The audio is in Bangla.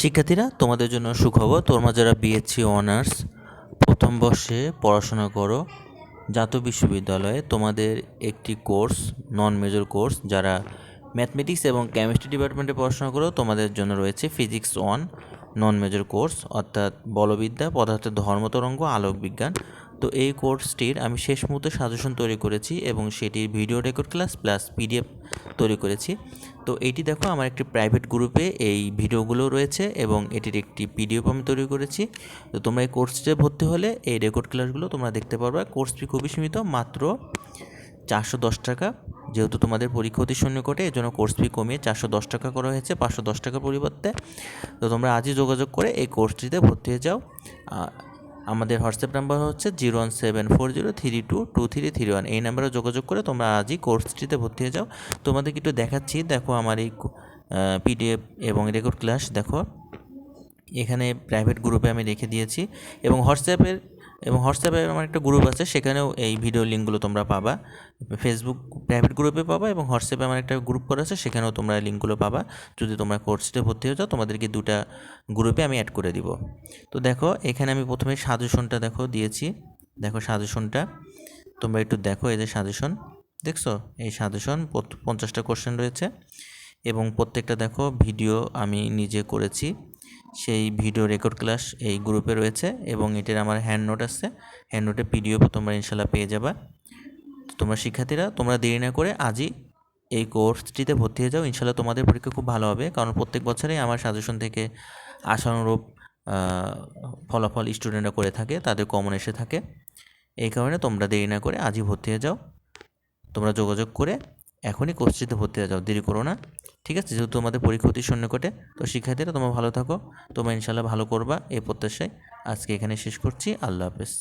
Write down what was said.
শিক্ষার্থীরা, তোমাদের জন্য সুখবর, তোমরা যারা বিএসসি অনার্স প্রথম বর্ষে পড়াশোনা করো, জাতীয় বিশ্ববিদ্যালয়ে তোমাদের একটি কোর্স নন মেজর কোর্স, যারা ম্যাথমেটিক্স এবং কেমিস্ট্রি ডিপার্টমেন্টে পড়াশোনা করো, তোমাদের জন্য রয়েছে physics one non major course, অর্থাৎ বলবিদ্যা পদার্থের ধর্মতরঙ্গ আলোক বিজ্ঞান তো এই কোর্সটির আমি শেষ মুহূর্তে সাজেশন তৈরি করেছি এবং সেটির video record class plus PDF তৈরি করেছি। তো এইটি দেখো, আমার একটি প্রাইভেট গ্রুপে এই ভিডিওগুলো রয়েছে এবং এটির একটি পিডিএফ আমি তৈরি করেছি। তো তোমরা এই কোর্সটিতে ভর্তি হলে এই রেকর্ড ক্লাসগুলো তোমরা দেখতে পারবে। কোর্স ফি খুবই সীমিত, মাত্র চারশো দশ টাকা। যেহেতু তোমাদের পরীক্ষা অতি সন্নিকটে এই জন্য কোর্স ফি কমিয়ে চারশো দশ টাকা করা হয়েছে, পাঁচশো দশ টাকার পরিবর্তে। তো তোমরা আজই যোগাযোগ করে এই কোর্সটিতে ভর্তি হয়ে যাও। আমাদের হোয়াটসঅ্যাপ নাম্বার হচ্ছে zero one seven four zero three two two three three one. এই নাম্বারে যোগাযোগ করে তোমরা আজই কোর্সটিতে ভর্তি হয়ে যাও। তোমাদেরকে একটু দেখাচ্ছি, দেখো আমার এই পিডিএফ এবং রেকর্ড ক্লাস দেখো। এখানে প্রাইভেট গ্রুপে আমি রেখে দিয়েছি। এবং হোয়াটসঅ্যাপের এবং হোয়াটসঅ্যাপে আমার একটা গ্রুপ আছে, সেখানেও এই ভিডিও লিঙ্কগুলো তোমরা পাবা। ফেসবুক প্রাইভেট গ্রুপে পাবা এবং হোয়াটসঅ্যাপে আমার একটা গ্রুপ করা আছে, সেখানেও তোমরা লিঙ্কগুলো পাবা। যদি তোমরা কোর্সে ভর্তি হয়ে যাও, তোমাদেরকে দুটা গ্রুপে আমি অ্যাড করে দিব। তো দেখো, এখানে আমি প্রথমে সাজেশনটা দেখো, দিয়েছি। দেখো সাজেশনটা তোমরা একটু দেখো এই যে সাজেশন দেখছ? এই সাজেশন পঞ্চাশটা কোশ্চেন রয়েছে। এবং প্রত্যেকটা দেখো ভিডিও আমি নিজে করেছি। সেই ভিডিও রেকর্ড ক্লাস এই গ্রুপে রয়েছে এবং এটির আমার হ্যান্ড নোট আছে। হ্যান্ড নোটে পিডিএফ তোমরা ইনশাল্লাহ পেয়ে যাবা। তোমরা শিক্ষার্থীরা, তোমরা দেরি না করে আজই এই কোর্সটিতে ভর্তি হয়ে যাও। ইনশাল্লাহ তোমাদের পরীক্ষা খুব ভালো হবে, কারণ প্রত্যেক বছরেই আমার সাজেশন থেকে আশানুরূপ ফলাফল স্টুডেন্টরা করে থাকে, তাদের কমন এসে থাকে। এই কারণে তোমরা দেরি না করে আজই ভর্তি হয়ে যাও। তোমরা যোগাযোগ করে এখনই কোশ্চিতে ভর্তি হয়ে যাও, দেরি করো না। ঠিক আছে? যেহেতু তোমাদের পরীক্ষা অতি কটে তো শিক্ষার্থীরা তোমরা ভালো থাকো। তোমরা ইনশাল্লাহ ভালো করবা এই প্রত্যাশায়। আজকে এখানে শেষ করছি। আল্লাহ হাফেজ।